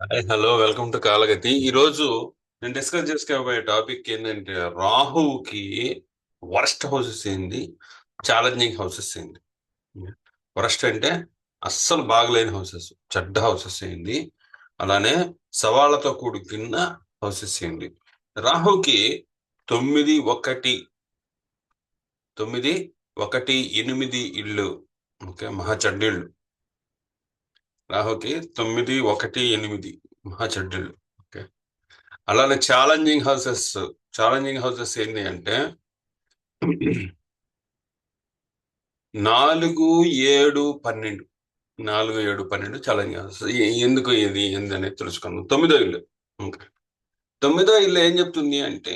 Hi hello welcome to Kalagathi. ఈ రోజు నేను డిస్కస్ చేసుకోబోయే టాపిక్ ఏంటంటే రాహుకి వరస్ట్ హౌసెస్ ఏంది ఛాలెంజింగ్ హౌసెస్ ఏంది. వరస్ట్ అంటే అస్సలు బాగలేని హౌసెస్ చెడ్డ హౌసెస్ ఏంది. అలానే సవాళ్ళతో కూడుకున్న హౌసెస్ ఏంది. రాహుకి తొమ్మిది ఒకటి తొమ్మిది ఒకటి ఎనిమిది ఇళ్ళు ఓకే మహా చెడ్డిళ్ళు రాహుకి తొమ్మిది ఒకటి ఎనిమిది మహా ఓకే. అలానే ఛాలెంజింగ్ హౌసెస్ ఛాలెంజింగ్ హౌసెస్ ఏంటి అంటే నాలుగు ఏడు పన్నెండు. నాలుగు ఏడు పన్నెండు ఛాలెంజింగ్ హౌసెస్ ఎందుకు ఇది? ఏంది అనేది తెలుసుకుందాం. తొమ్మిదో ఇల్లు. ఓకే. తొమ్మిదో ఇల్లు ఏం చెప్తుంది అంటే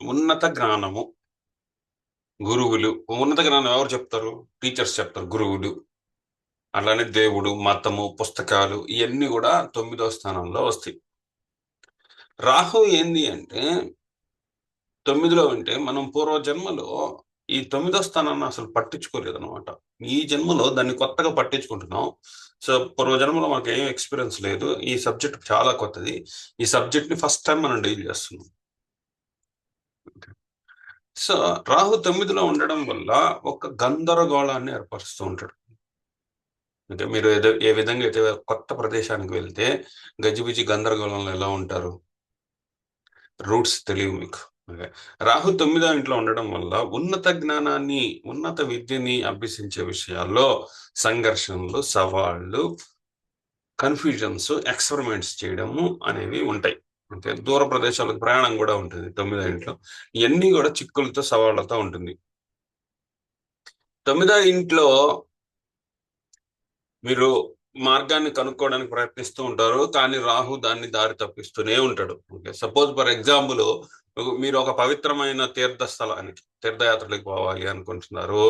ఉన్నత జ్ఞానము గురువులు. ఉన్నత జ్ఞానం ఎవరు చెప్తారు? టీచర్స్ చెప్తారు గురువులు. అలానే దేవుడు మతము పుస్తకాలు ఇవన్నీ కూడా తొమ్మిదో స్థానంలో వస్తాయి. రాహు ఏంది అంటే తొమ్మిదిలో ఉంటే మనం పూర్వ జన్మలో ఈ తొమ్మిదో స్థానాన్ని అసలు పట్టించుకోలేదు అనమాట ఈ జన్మలో దాన్ని కొత్తగా పట్టించుకుంటున్నాం. సో పూర్వ జన్మలో మాకు ఏం ఎక్స్పీరియన్స్ లేదు. ఈ సబ్జెక్ట్ చాలా కొత్తది. ఈ సబ్జెక్ట్ని ఫస్ట్ టైం మనం డీల్ చేస్తున్నాం. సో రాహు తొమ్మిదిలో ఉండడం వల్ల ఒక గందరగోళాన్ని ఏర్పరుస్తూ ఉంటాడు. అంటే మీరు ఏదో ఏ విధంగా అయితే కొత్త ప్రదేశానికి వెళ్తే గజిబిజి గందరగోళంలో ఎలా ఉంటారు? రూట్స్ తెలియవు మీకు. రాహు తొమ్మిదో ఇంట్లో ఉండడం వల్ల ఉన్నత జ్ఞానాన్ని ఉన్నత విద్యని అభ్యసించే విషయాల్లో సంఘర్షణలు సవాళ్ళు కన్ఫ్యూజన్స్ ఎక్స్పెరిమెంట్స్ చేయడము అనేవి ఉంటాయి. అంటే దూర ప్రదేశాలకు ప్రయాణం కూడా ఉంటుంది తొమ్మిదో ఇంట్లో. ఇవన్నీ కూడా చిక్కులతో సవాళ్ళతో ఉంటుంది. తొమ్మిదో ఇంట్లో మీరు మార్గాన్ని కనుక్కోవడానికి ప్రయత్నిస్తూ ఉంటారు కానీ రాహు దాన్ని దారి తప్పిస్తూనే ఉంటాడు. ఓకే సపోజ్ ఫర్ ఎగ్జాంపుల్ మీరు ఒక పవిత్రమైన తీర్థ స్థలానికి తీర్థయాత్రలకు పోవాలి అనుకుంటున్నారు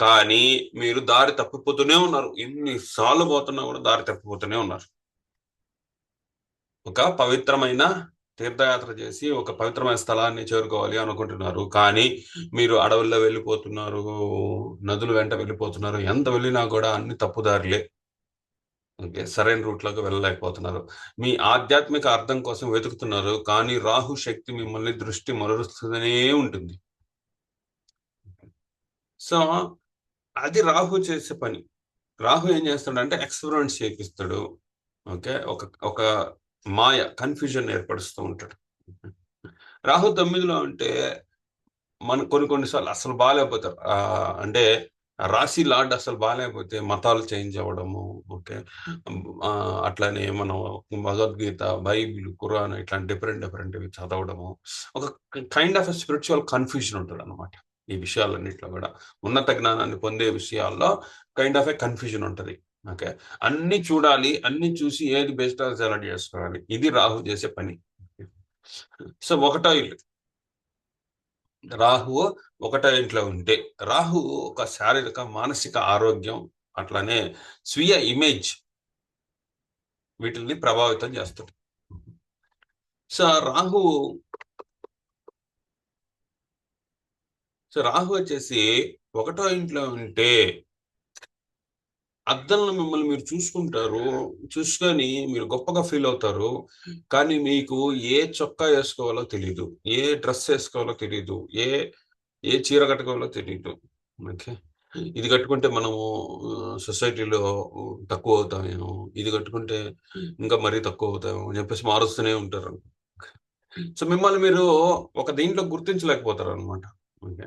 కానీ మీరు దారి తప్పిపోతూనే ఉన్నారు. ఎన్ని సార్లు పోతున్నా కూడా దారి తప్పిపోతూనే ఉన్నారు. ఒక పవిత్రమైన తీర్థయాత్ర చేసి ఒక పవిత్రమైన స్థలాన్ని చేరుకోవాలి అనుకుంటున్నారు. కానీ మీరు అడవుల్లో వెళ్ళిపోతున్నారు నదుల వెంట వెళ్ళిపోతున్నారు ఎంత వెళ్ళినా కూడా అన్ని తప్పుదారులే. ఓకే సరైన రూట్లోకి వెళ్ళలేకపోతున్నారు. మీ ఆధ్యాత్మిక అర్థం కోసం వెతుకుతున్నారు కానీ రాహు శక్తి మిమ్మల్ని దృష్టి మరుస్తూనే ఉంటుంది. సో అది రాహు చేసే పని. రాహు ఏం చేస్తాడంటే ఎక్స్పెరిమెంట్స్ చేపిస్తాడు. ఓకే ఒక ఒక మాయ కన్ఫ్యూజన్ ఏర్పరుస్తూ ఉంటాడు. రాహు తొమ్మిదిలో అంటే మన కొన్ని కొన్నిసార్లు అసలు బాగాలేకపోతారు. ఆ, అంటే రాశి లార్డ్ అసలు బాగాలేకపోతే మతాలు చేంజ్ అవ్వడము ఓకే. అట్లానే మనం భగవద్గీత బైబిల్ ఖురాన్ ఇట్లాంటి డిఫరెంట్ డిఫరెంట్ చదవడము ఒక కైండ్ ఆఫ్ స్పిరిచువల్ కన్ఫ్యూజన్ ఉంటుంది అనమాట ఈ విషయాలన్నింటిలో కూడా ఉన్నత జ్ఞానాన్ని పొందే విషయాల్లో కైండ్ ఆఫ్ ఏ కన్ఫ్యూజన్ ఉంటుంది. ఓకే. అన్ని చూడాలి అన్ని చూసి ఏది బెస్ట్ సెలెక్ట్ చేసుకోవాలి. ఇది రాహు చేసే పని. సో ఒకటో ఇల్లు. రాహు ఒకటో ఇంట్లో ఉంటే రాహు ఒక శారీరక మానసిక ఆరోగ్యం అట్లానే స్వీయ ఇమేజ్ వీటిని ప్రభావితం చేస్తుంది. సో రాహు సో రాహు వచ్చేసి ఒకటో ఇంట్లో ఉంటే అద్దంలో మిమ్మల్ని మీరు చూసుకుంటారు చూసుకొని మీరు గొప్పగా ఫీల్ అవుతారు. కానీ మీకు ఏ చొక్కా వేసుకోవాలో తెలియదు ఏ డ్రెస్ వేసుకోవాలో తెలియదు ఏ ఏ చీర కట్టుకోవాలో తెలియదు ఓకే? ఇది కట్టుకుంటే మనము సొసైటీలో తక్కువ అవుతామేమో ఇది కట్టుకుంటే ఇంకా మరీ తక్కువ అవుతామేమో అని చెప్పేసి మారుస్తూనే ఉంటారు. సో మిమ్మల్ని మీరు ఒక దీంట్లో గుర్తించలేకపోతారు అనమాట ఓకే?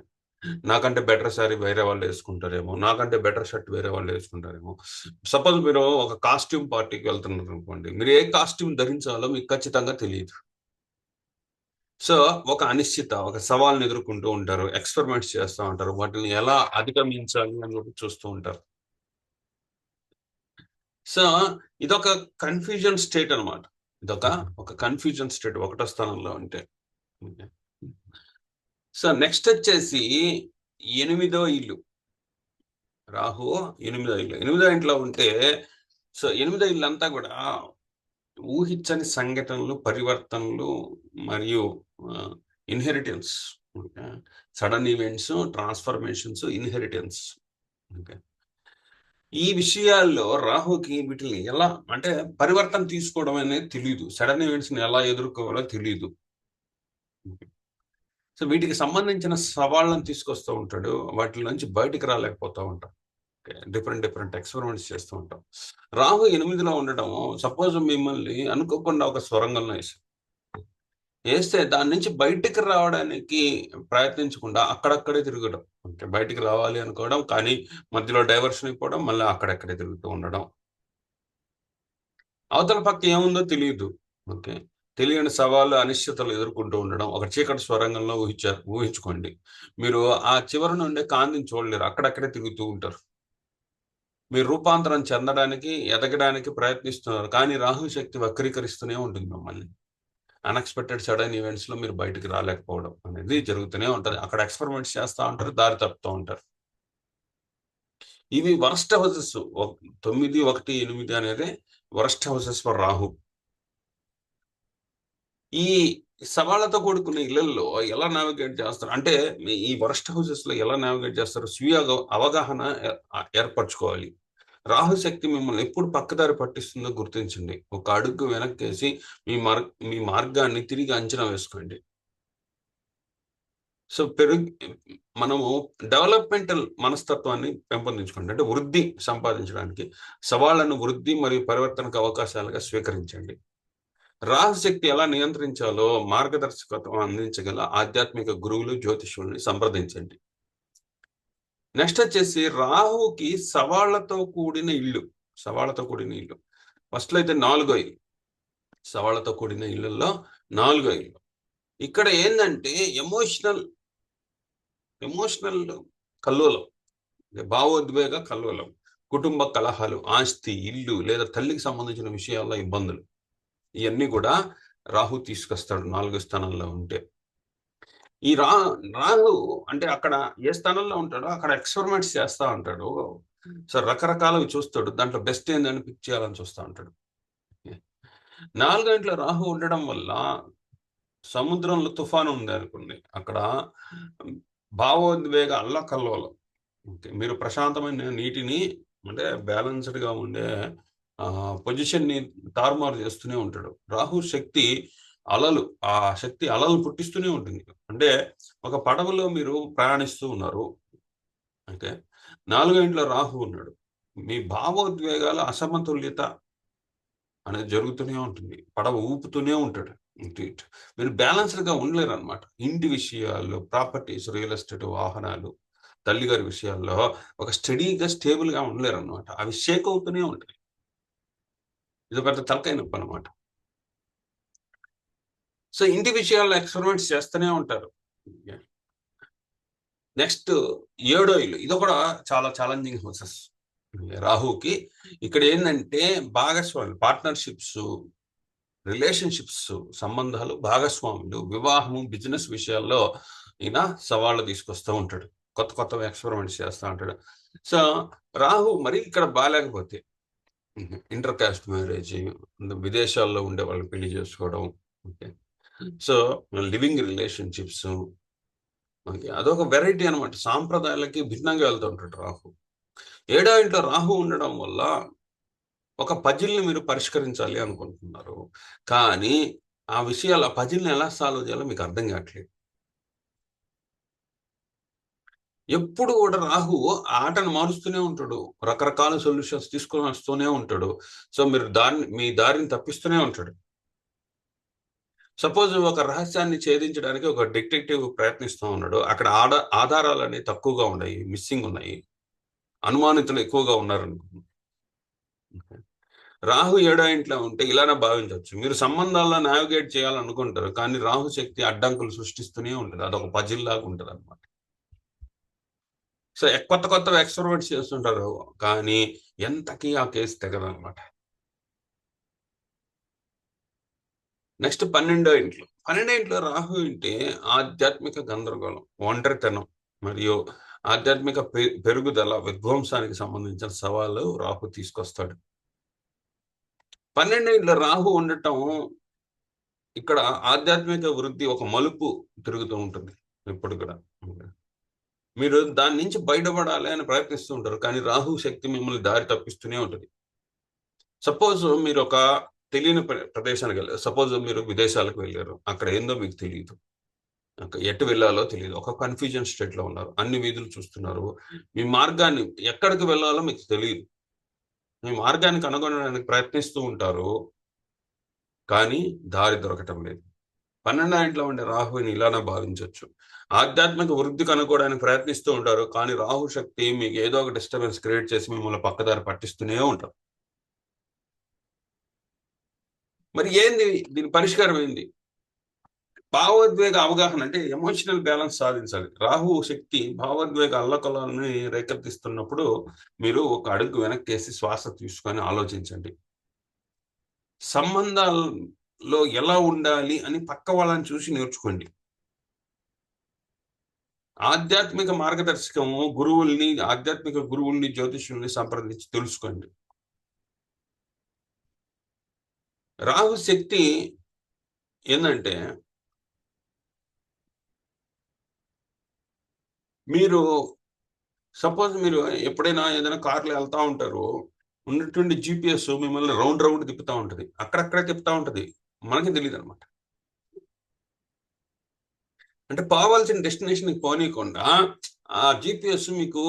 నాకంటే బెటర్ శారీ వేరే వాళ్ళు వేసుకుంటారేమో నాకంటే బెటర్ షర్ట్ వేరే వాళ్ళు వేసుకుంటారేమో. సపోజ్ మీరు ఒక కాస్ట్యూమ్ పార్టీకి వెళ్తున్నారు అనుకోండి మీరు ఏ కాస్ట్యూమ్ ధరించాలో మీకు ఖచ్చితంగా తెలియదు. సో ఒక అనిశ్చిత ఒక సవాల్ని ఎదుర్కొంటూ ఉంటారు ఎక్స్పెరిమెంట్స్ చేస్తూ ఉంటారు వాటిని ఎలా అధిగమించాలి అని చెప్పి చూస్తూ ఉంటారు. సో ఇదొక కన్ఫ్యూజన్ స్టేట్ అన్నమాట. ఇదొక ఒక కన్ఫ్యూజన్ స్టేట్ ఒకటో స్థానంలో ఉంటే. సో నెక్స్ట్ వచ్చేసి ఎనిమిదో ఇల్లు. రాహు ఎనిమిదో ఇల్లు. ఎనిమిదో ఇంట్లో ఉంటే సో ఎనిమిదో ఇల్లు అంతా కూడా ఊహించని సంఘటనలు పరివర్తనలు మరియు inheritance sudden events transformations inheritance okay. ఈ విషయాల్లో రాహుకి వీటిని ఎలా అంటే పరివర్తన తీసుకోవడం అనేది తెలియదు సడన్ ఈవెంట్స్ని ఎలా ఎదుర్కోవాలో తెలియదు సో వీటికి సంబంధించిన సవాళ్ళను తీసుకొస్తూ ఉంటాడు. వాటి నుంచి బయటికి రాలేకపోతూ ఉంటాం. డిఫరెంట్ డిఫరెంట్ ఎక్స్పెరిమెంట్స్ చేస్తూ ఉంటాం. రాహు ఎనిమిదిలో ఉండడం సపోజ్ మిమ్మల్ని అనుకోకుండా ఒక స్వరంగంలో వేసాం వేస్తే దాని నుంచి బయటికి రావడానికి ప్రయత్నించకుండా అక్కడక్కడే తిరగడం. ఓకే బయటికి రావాలి అనుకోవడం కానీ మధ్యలో డైవర్షన్ అయిపోవడం మళ్ళీ అక్కడక్కడే తిరుగుతూ ఉండడం. అవతల పక్క ఏముందో తెలియదు. ఓకే తెలియని సవాళ్ళు అనిశ్చితలు ఎదుర్కొంటూ ఉండడం. ఒక చీకటి స్వరంగంలో ఊహించారు ఊహించుకోండి. మీరు ఆ చివరి నుండి కాంతిని చూడలేరు అక్కడక్కడే తిరుగుతూ ఉంటారు. మీరు రూపాంతరం చెందడానికి ఎదగడానికి ప్రయత్నిస్తున్నారు కానీ రాహు శక్తి వక్రీకరిస్తూనే ఉంటుంది మిమ్మల్ని. అన్ఎక్స్పెక్టెడ్ సడన్ ఈవెంట్స్లో మీరు బయటికి రాలేకపోవడం అనేది జరుగుతూనే ఉంటుంది. అక్కడ ఎక్స్పెరిమెంట్స్ చేస్తూ ఉంటారు దారి తప్పుతూ ఉంటారు. ఇవి వరస్ట్ హౌసెస్ తొమ్మిది ఒకటి ఎనిమిది అనేది వరస్ట్ హౌసెస్ ఫర్ రాహు ఈ సవాళ్ళతో కూడుకున్న ఇళ్ళలో ఎలా నావిగేట్ చేస్తారు? అంటే ఈ వరస్ట్ హౌసెస్లో ఎలా నావిగేట్ చేస్తారు? స్వీయ అవగాహన ఏర్పరచుకోవాలి. రాహుశక్తి మిమ్మల్ని ఎప్పుడు పక్కదారి పట్టిస్తుందో గుర్తించండి. ఒక అడుగు వెనక్కేసి మీ మార్గ మీ మార్గాన్ని తిరిగి అంచనా వేసుకోండి. సో పెరుగు మనము డెవలప్మెంటల్ మనస్తత్వాన్ని పెంపొందించుకోండి. అంటే వృద్ధి సంపాదించడానికి సవాళ్ళను వృద్ధి మరియు పరివర్తనకు అవకాశాలుగా స్వీకరించండి. రాహుశక్తి ఎలా నియంత్రించాలో మార్గదర్శకత్వం అందించగల ఆధ్యాత్మిక గురువులు జ్యోతిషుల్ని సంప్రదించండి. నెక్స్ట్ వచ్చేసి రాహుకి సవాళ్ళతో కూడిన ఇల్లు సవాళ్ళతో కూడిన ఇల్లు. ఫస్ట్లో అయితే నాలుగో ఇల్లు సవాళ్ళతో కూడిన ఇళ్ళల్లో నాలుగో ఇల్లు. ఇక్కడ ఏంటంటే ఎమోషనల్ ఎమోషనల్ కల్లోలం భావోద్వేగ కల్లోలం కుటుంబ కలహాలు ఆస్తి ఇల్లు లేదా తల్లికి సంబంధించిన విషయాల్లో ఇబ్బందులు. ఇవన్నీ కూడా రాహు తీసుకొస్తాడు నాలుగో స్థానంలో ఉంటే. ఈ రా రాహు అంటే అక్కడ ఏ స్థానంలో ఉంటాడో అక్కడ ఎక్స్పెరిమెంట్స్ చేస్తూ ఉంటాడు. సో రకరకాలవి చూస్తాడు. దాంట్లో బెస్ట్ ఏందని పిక్ చేయాలని చూస్తూ ఉంటాడు. నాలుగంట్ల రాహు ఉండడం వల్ల సముద్రంలో తుఫాను ఉంది అనుకోండి. అక్కడ భావోద్వేగ అల్లకల్లోలం. మీరు ప్రశాంతమైన నీటిని అంటే బ్యాలెన్స్డ్గా ఉండే పొజిషన్ని తారుమారు చేస్తూనే ఉంటాడు. రాహు శక్తి అలలు ఆ శక్తి అలలు పుట్టిస్తూనే ఉంటుంది. అంటే ఒక పడవలో మీరు ప్రయాణిస్తూ ఉన్నారు. అంటే నాలుగో ఇంట్లో రాహు ఉన్నాడు. మీ భావోద్వేగాల అసమతుల్యత అనేది జరుగుతూనే ఉంటుంది. పడవ ఊపుతూనే ఉంటాడు. ఇటు మీరు బ్యాలెన్స్డ్గా ఉండలేరు అనమాట ఇంటి విషయాల్లో ప్రాపర్టీస్ రియల్ ఎస్టేట్ వాహనాలు తల్లిగారి విషయాల్లో ఒక స్టడీగా స్టేబుల్గా ఉండలేరు అనమాట అవి షేక్ అవుతూనే ఉంటాయి. ఇది పెద్ద తలకాయ నొప్పి అనమాట సో ఇంటి విషయాల్లో ఎక్స్పెరిమెంట్స్ చేస్తూనే ఉంటారు. నెక్స్ట్ ఏడో ఇల్లు. ఇది కూడా చాలా ఛాలెంజింగ్ హౌసెస్ రాహుకి ఇక్కడ ఏంటంటే భాగస్వామి పార్ట్నర్షిప్స్ రిలేషన్షిప్స్ సంబంధాలు భాగస్వాములు వివాహము బిజినెస్ విషయాల్లో ఈయన సవాళ్ళు తీసుకొస్తూ ఉంటాడు. కొత్త కొత్త ఎక్స్పెరిమెంట్స్ చేస్తూ ఉంటాడు. సో రాహు మరి ఇక్కడ బాగాలేకపోతే ఇంటర్ కాస్ట్ మ్యారేజ్ విదేశాల్లో ఉండే వాళ్ళని పెళ్ళి చేసుకోవడం ఓకే. సో లివింగ్ రిలేషన్షిప్స్ మనకి అదొక వెరైటీ అనమాట సాంప్రదాయాలకి భిన్నంగా వెళ్తూ ఉంటాడు రాహు. ఏడో ఇంట్లో రాహు ఉండడం వల్ల ఒక పజిల్ని మీరు పరిష్కరించాలి అనుకుంటున్నారు. కానీ ఆ విషయాలు ఆ పజిల్ని ఎలా సాల్వ్ చేయాలో మీకు అర్థం కావట్లేదు. ఎప్పుడు కూడా రాహు ఆటను మారుస్తూనే ఉంటాడు. రకరకాల సొల్యూషన్స్ తీసుకొని వస్తూనే ఉంటాడు. సో మీరు దారిని మీ దారిని తప్పిస్తూనే ఉంటాడు. సపోజ్ ఒక రహస్యాన్ని ఛేదించడానికి ఒక డిటెక్టివ్ ప్రయత్నిస్తూ ఉన్నాడు. అక్కడ ఆడ ఆధారాలు అనేవి తక్కువగా ఉన్నాయి మిస్సింగ్ ఉన్నాయి. అనుమానితులు ఎక్కువగా ఉన్నారు రాహు ఏడో ఇంట్లో ఉంటే ఇలానే భావించవచ్చు. మీరు సంబంధాల్లో నావిగేట్ చేయాలనుకుంటారు. కానీ రాహు శక్తి అడ్డంకులు సృష్టిస్తూనే ఉంటుంది. అదొక పజిల్ లాగా ఉంటుంది అనమాట సో కొత్త కొత్త ఎక్స్పెరిమెంట్స్ చేస్తుంటారు. కానీ ఎంతకీ ఆ కేసు తెగదనమాట. నెక్స్ట్ పన్నెండో ఇంట్లో. పన్నెండో ఇంట్లో రాహు ఇంటే ఆధ్యాత్మిక గందరగోళం ఒంటరితనం మరియు ఆధ్యాత్మిక పెరుగుదల విధ్వంసానికి సంబంధించిన సవాళ్ళు రాహు తీసుకొస్తాడు. పన్నెండో ఇంట్లో రాహు ఉండటం ఇక్కడ ఆధ్యాత్మిక వృద్ధి ఒక మలుపు తిరుగుతూ ఉంటుంది. ఇప్పుడు కూడా. మీరు దాని నుంచి బయటపడాలి అని ప్రయత్నిస్తూ ఉంటారు కానీ రాహు శక్తి మిమ్మల్ని దారి తప్పిస్తూనే ఉంటుంది. సపోజ్ మీరు ఒక తెలియని ప్ర- ప్రదేశానికి వెళ్ళారు. సపోజ్ మీరు విదేశాలకు వెళ్ళారు. అక్కడ ఏందో మీకు తెలియదు ఎటు వెళ్ళాలో తెలియదు ఒక కన్ఫ్యూజన్ స్టేట్లో ఉన్నారు. అన్ని వీధులు చూస్తున్నారు. మీ మార్గాన్ని ఎక్కడికి వెళ్ళాలో మీకు తెలియదు మీ మార్గాన్ని కనుగొనడానికి ప్రయత్నిస్తూ ఉంటారు. కానీ దారి దొరకటం లేదు. పన్నెండు ఇంట్లో ఉండే రాహుని ఇలానే భావించవచ్చు ఆధ్యాత్మిక వృద్ధి కనుక్కోవడానికి ప్రయత్నిస్తూ ఉంటారు. కానీ రాహు శక్తి మీకు ఏదో ఒక డిస్టర్బెన్స్ క్రియేట్ చేసి మిమ్మల్ని పక్కదారి పట్టిస్తూనే ఉంటారు మరి ఏంది? దీని పరిష్కారం ఏంది? భావోద్వేగ అవగాహన అంటే ఎమోషనల్ బ్యాలెన్స్ సాధించాలి. రాహు శక్తి భావోద్వేగ అల్లకలను రేకెత్తిస్తున్నప్పుడు మీరు ఒక అడుగు వెనక్కేసి శ్వాస తీసుకొని ఆలోచించండి. సంబంధాల్లో ఎలా ఉండాలి అని పక్క వాళ్ళని చూసి నేర్చుకోండి. ఆధ్యాత్మిక మార్గదర్శకము గురువుల్ని ఆధ్యాత్మిక గురువుల్ని జ్యోతిష్యుల్ని సంప్రదించి తెలుసుకోండి. రాహు శక్తి ఏంటంటే మీరు సపోజ్ మీరు ఎప్పుడైనా ఏదైనా కార్లో వెళ్తా ఉంటారు ఉన్నటువంటి జిపిఎస్ మిమ్మల్ని రౌండ్ రౌండ్ తిప్పుతా ఉంటది. అక్కడక్కడే తిప్పుతా ఉంటది. మనకి తెలియదు అనమాట అంటే పోవాల్సిన డెస్టినేషన్ పోనీయకుండా ఆ జిపిఎస్ మీకు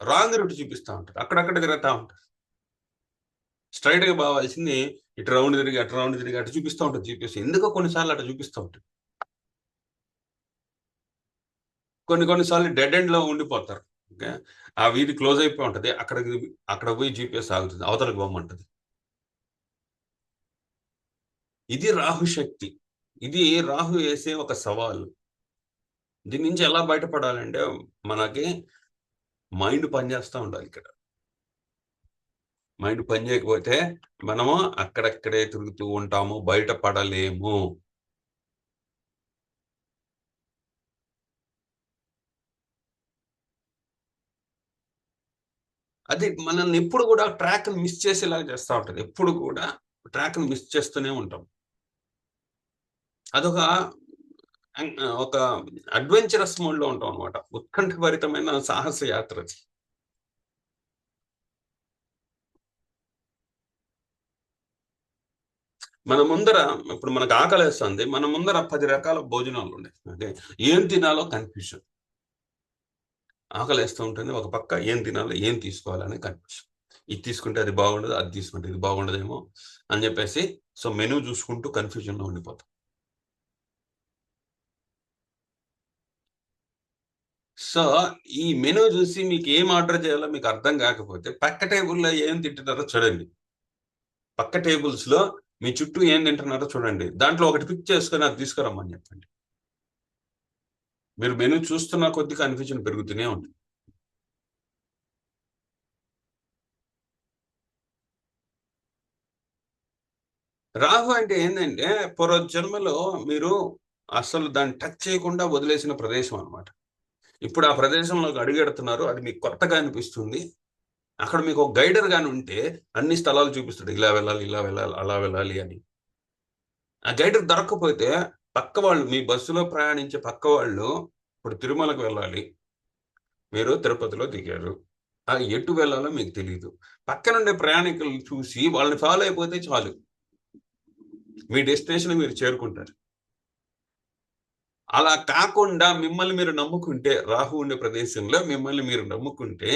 రాంగ్ రూట్ చూపిస్తూ ఉంటుంది అక్కడక్కడ తిరుగుతూ ఉంటుంది స్ట్రైట్గా పోవాల్సింది ఇటు రౌండ్ తిరిగి అటు రౌండ్ తిరిగి అటు చూపిస్తూ ఉంటుంది జిపిఎస్ ఎందుకో కొన్నిసార్లు అటు చూపిస్తూ ఉంటుంది కొన్ని కొన్నిసార్లు డెడ్ ఎండ్లో ఉండిపోతారు. ఓకే? ఆ వీధి క్లోజ్ అయిపోయి ఉంటుంది. అక్కడ అక్కడ పోయి జీపీఎస్ ఆగుతుంది. అవతలకు పోమంటది. ఇది రాహు శక్తి ఇది రాహు వేసే ఒక సవాలు. దీని నుంచి ఎలా బయటపడాలంటే మనకి మైండ్ పనిచేస్తూ ఉండాలి ఇక్కడ. మైండ్ పని చేయకపోతే మనము అక్కడక్కడే తిరుగుతూ ఉంటాము బయటపడలేము. అది మనల్ని ఎప్పుడు కూడా ట్రాక్ మిస్ చేసేలాగా చేస్తూ ఉంటుంది. ఎప్పుడు కూడా ట్రాక్ మిస్ చేస్తూనే ఉంటాం. అదొక ఒక అడ్వెంచరస్ మోడ్లో ఉంటాం అనమాట ఉత్కంఠభరితమైన సాహస యాత్ర అది. మన ముందర ఇప్పుడు మనకు ఆకలేస్తుంది మన ముందర పది రకాల భోజనాలు ఉన్నాయి. అంటే ఏం తినాలో కన్ఫ్యూజన్ ఆకలేస్తూ ఉంటుంది ఒక పక్క ఏం తినాలో ఏం తీసుకోవాలని కన్ఫ్యూజన్ ఇది తీసుకుంటే అది బాగుండదు అది తీసుకుంటే ఇది బాగుండదేమో అని చెప్పేసి సో మెనూ చూసుకుంటూ కన్ఫ్యూజన్లో ఉండిపోతాం. సో ఈ మెనూ చూసి మీకు ఏం ఆర్డర్ చేయాలో మీకు అర్థం కాకపోతే పక్క టేబుల్లో ఏం తింటున్నారో చూడండి. పక్క టేబుల్స్లో మీ చుట్టూ ఏం తింటున్నారో చూడండి. దాంట్లో ఒకటి పిక్ చేసుకొని అది తీసుకురమ్మని చెప్పండి. మీరు మెనూ చూస్తున్న కొద్ది కన్ఫ్యూజన్ పెరుగుతూనే ఉంటుంది రాహు అంటే ఏంటంటే పూర్వ జన్మలో మీరు అసలు దాన్ని టచ్ చేయకుండా వదిలేసిన ప్రదేశం అన్నమాట. ఇప్పుడు ఆ ప్రదేశంలోకి అడుగెడుతున్నారు. అది మీకు కొత్తగా అనిపిస్తుంది. అక్కడ మీకు ఒక గైడర్ గాని ఉంటే అన్ని స్థలాలు చూపిస్తాడు. ఇలా వెళ్ళాలి ఇలా వెళ్ళాలి అలా వెళ్ళాలి అని. ఆ గైడర్ దొరకకపోతే పక్క వాళ్ళు మీ బస్సులో ప్రయాణించే పక్క వాళ్ళు ఇప్పుడు తిరుమలకు వెళ్ళాలి. మీరు తిరుపతిలో దిగారు. ఆ ఎటు వెళ్ళాలో మీకు తెలియదు పక్కనుండే ప్రయాణికులు చూసి వాళ్ళని ఫాలో అయిపోతే చాలు. మీ డెస్టినేషన్ మీరు చేరుకుంటారు. అలా కాకుండా మిమ్మల్ని మీరు నమ్ముకుంటే రాహు ఉండే ప్రదేశంలో మిమ్మల్ని మీరు నమ్ముకుంటే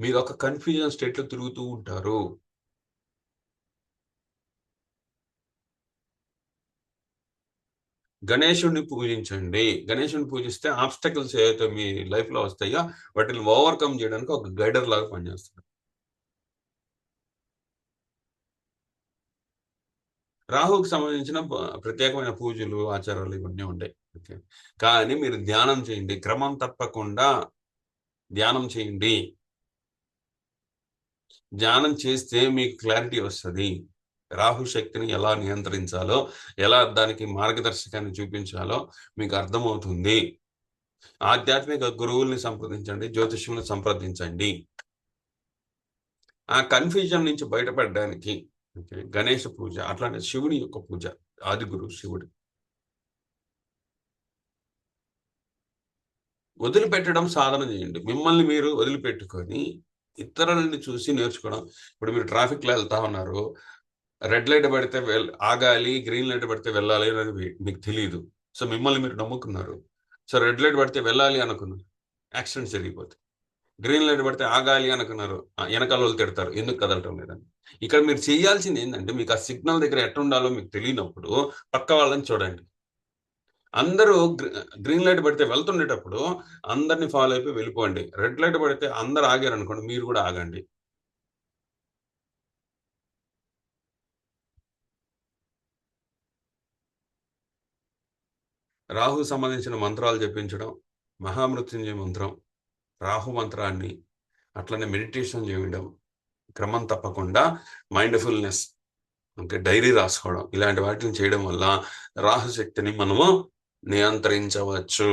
మీరు ఒక కన్ఫ్యూజన్ స్టేట్లో తిరుగుతూ ఉంటారు. గణేశుడిని పూజించండి. గణేశుడిని పూజిస్తే ఆబ్స్టకల్స్ ఏవైతే మీ లైఫ్లో వస్తాయో వాటిని ఓవర్కమ్ చేయడానికి ఒక గైడర్ లాగా పనిచేస్తుంది రాహుకు సంబంధించిన ప్రత్యేకమైన పూజలు ఆచారాలు ఇవన్నీ ఉంటాయి. ఓకే. కానీ మీరు ధ్యానం చేయండి. క్రమం తప్పకుండా ధ్యానం చేయండి. ధ్యానం చేస్తే మీకు క్లారిటీ వస్తుంది. రాహు శక్తిని ఎలా నియంత్రించాలో ఎలా దానికి మార్గదర్శకాన్ని చూపించాలో మీకు అర్థమవుతుంది. ఆధ్యాత్మిక గురువుల్ని సంప్రదించండి జ్యోతిష్యుల్ని సంప్రదించండి. ఆ కన్ఫ్యూజన్ నుంచి బయటపడడానికి ఓకే, గణేష పూజ అట్లానే శివుని యొక్క పూజ ఆదిగురు శివుడు. వదిలిపెట్టడం సాధన చేయండి. మిమ్మల్ని మీరు వదిలిపెట్టుకొని ఇతరులని చూసి నేర్చుకోవడం. ఇప్పుడు మీరు ట్రాఫిక్లో వెళ్తా ఉన్నారు. రెడ్ లైట్ పడితే వెల్ ఆగాలి గ్రీన్ లైట్ పడితే వెళ్ళాలి అనేది మీకు తెలియదు సో మిమ్మల్ని మీరు నమ్ముకున్నారు. సో రెడ్ లైట్ పడితే వెళ్ళాలి అనుకున్నారు. యాక్సిడెంట్ జరిగిపోతుంది గ్రీన్ లైట్ పడితే ఆగాలి అనుకున్నారు. ఆ, వెనకాల వాళ్ళు తిడతారు. ఎందుకు కదలటం లేదని. ఇక్కడ మీరు చేయాల్సింది ఏంటంటే మీకు ఆ సిగ్నల్ దగ్గర ఎట్టుండాలో మీకు తెలియనప్పుడు పక్క వాళ్ళని చూడండి. అందరూ గ్రీన్ లైట్ పడితే వెళ్తుండేటప్పుడు అందరిని ఫాలో అయిపోయి వెళ్ళిపోండి. రెడ్ లైట్ పడితే అందరు ఆగారు అనుకోండి మీరు కూడా ఆగండి. రాహు సంబంధించిన మంత్రాలు చెప్పించడం మహామృత్యుంజయ మంత్రం రాహు మంత్రాన్ని అట్లనే మెడిటేషన్ చేయడం క్రమం తప్పకుండా మైండ్ఫుల్నెస్ అంటే డైరీ రాసుకోవడం ఇలాంటి వాటిని చేయడం వల్ల రాహుశక్తిని మనము నియంత్రించవచ్చు.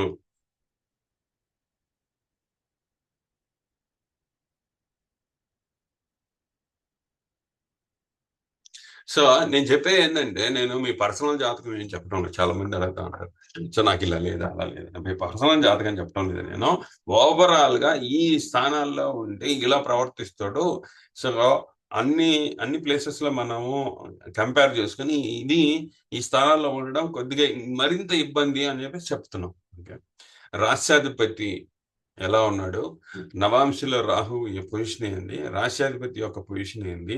సో నేను చెప్పేది ఏంటంటే నేను మీ పర్సనల్ జాతకం ఏం చెప్పడం లేదు. చాలా మంది అడుగుతా ఉంటారు. సో నాకు ఇలా లేదా అలా లేదా? మీ పర్సనల్ జాతకం చెప్పడం లేదు. నేను ఓవరాల్గా ఈ స్థానాల్లో ఉంటే ఇలా ప్రవర్తిస్తాడు సో అన్ని అన్ని ప్లేసెస్లో మనము కంపేర్ చేసుకుని ఇది ఈ స్థానాల్లో ఉండడం కొద్దిగా మరింత ఇబ్బంది అని చెప్పి చెప్తున్నాం. ఓకే? రాష్ట్రాధిపతి ఎలా ఉన్నాడు? నవాంశలో రాహు ఈ పొజిషన్ ఏంది రాష్ట్రాధిపతి యొక్క పొజిషన్ ఏంది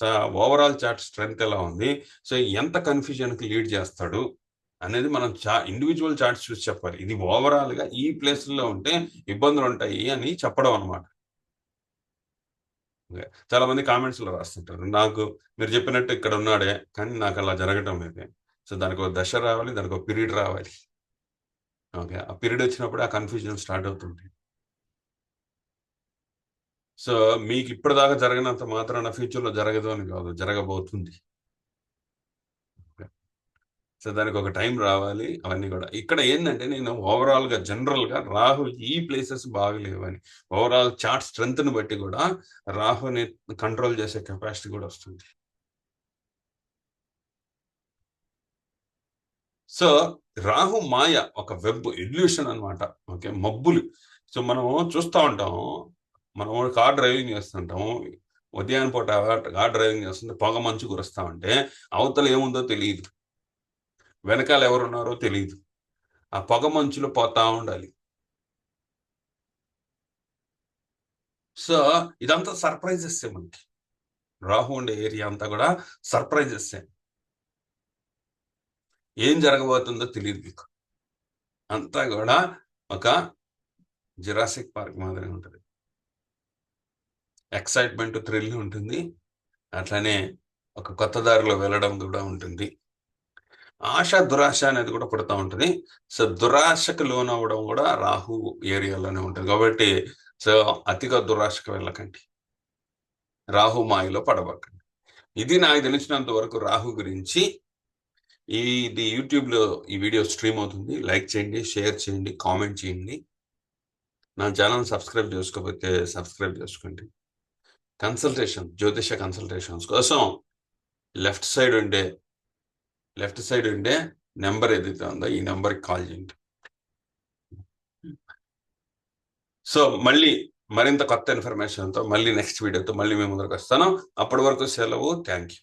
సో ఓవరాల్ చార్ట్ స్ట్రెంగ్త్ ఎలా ఉంది? సో ఎంత కన్ఫ్యూజన్కి లీడ్ చేస్తాడు అనేది మనం చా ఇండివిజువల్ చార్ట్స్ చూసి చెప్పాలి. ఇది ఓవరాల్గా ఈ ప్లేస్లో ఉంటే ఇబ్బందులు ఉంటాయి అని చెప్పడం అనమాట చాలా మంది కామెంట్స్లో రాస్తుంటారు. నాకు మీరు చెప్పినట్టు ఇక్కడ ఉన్నాడే కానీ నాకు అలా జరగటం లేదే. సో దానికి ఒక దశ రావాలి దానికి ఒక పీరియడ్ రావాలి. ఓకే. ఆ పీరియడ్ వచ్చినప్పుడు ఆ కన్ఫ్యూజన్ స్టార్ట్ అవుతుంది సో మీకు ఇప్పటిదాకా జరగనంత మాత్రాన నా ఫ్యూచర్లో జరగదు అని కాదు జరగబోతుంది. సో దానికి ఒక టైం రావాలి అవన్నీ కూడా. ఇక్కడ ఏంటంటే నేను ఓవరాల్గా జనరల్ రాహు ఈ ప్లేసెస్ బాగలేవని ఓవరాల్ చార్ట్ స్ట్రెంగ్త్ని బట్టి కూడా రాహుని కంట్రోల్ చేసే కెపాసిటీ కూడా వస్తుంది. సో రాహు మాయ ఒక వెబ్ ఇల్యూషన్ అన్నమాట. ఓకే మబ్బులు. సో మనం చూస్తూ ఉంటాం మనం కార్ డ్రైవింగ్ చేస్తుంటాము ఉదయాన్నే పూట కార్ డ్రైవింగ్ చేస్తుంటే పొగ మంచు కురుస్తా ఉంటే అవతల ఏముందో తెలియదు. వెనకాల ఎవరున్నారో తెలియదు ఆ పొగ మంచులో పోతా ఉండాలి. సో ఇదంతా సర్ప్రైజెస్ మనకి. రాహు ఉండే ఏరియా అంతా కూడా సర్ప్రైజెస్ ఏం. జరగబోతుందో తెలియదు మీకు. అంతా కూడా ఒక జిరాసిక్ పార్క్ మాదిరి ఉంటుంది. ఎక్సైట్మెంట్ థ్రిల్ ఉంటుంది. అట్లనే ఒక కొత్త దారిలో వెళ్ళడం కూడా ఉంటుంది. ఆశ దురాశ అనేది కూడా పుడతా ఉంటుంది. సో దురాశకు లోనవ్వడం కూడా రాహు ఏరియాలోనే ఉంటుంది. కాబట్టి సో అతిగా దురాశకు వెళ్ళకండి. రాహు మాయలో పడబకండి ఇది నాకు తెలిసినంత వరకు రాహు గురించి. ఇది యూట్యూబ్లో ఈ వీడియో స్ట్రీమ్ అవుతుంది. లైక్ చేయండి షేర్ చేయండి కామెంట్ చేయండి. నా ఛానల్ సబ్స్క్రైబ్ చేసుకోకపోతే సబ్స్క్రైబ్ చేసుకోండి. కన్సల్టేషన్ జ్యోతిష కన్సల్టేషన్స్ కోసం లెఫ్ట్ సైడ్ ఉండే లెఫ్ట్ సైడ్ ఉండే నెంబర్ ఏదైతే ఉందో ఈ నెంబర్కి కాల్ చేయండి. సో మళ్ళీ మరింత కొత్త ఇన్ఫర్మేషన్తో మళ్ళీ నెక్స్ట్ వీడియోతో మళ్ళీ మేము ముందరకు వస్తాను. అప్పటి వరకు సెలవు. Thank you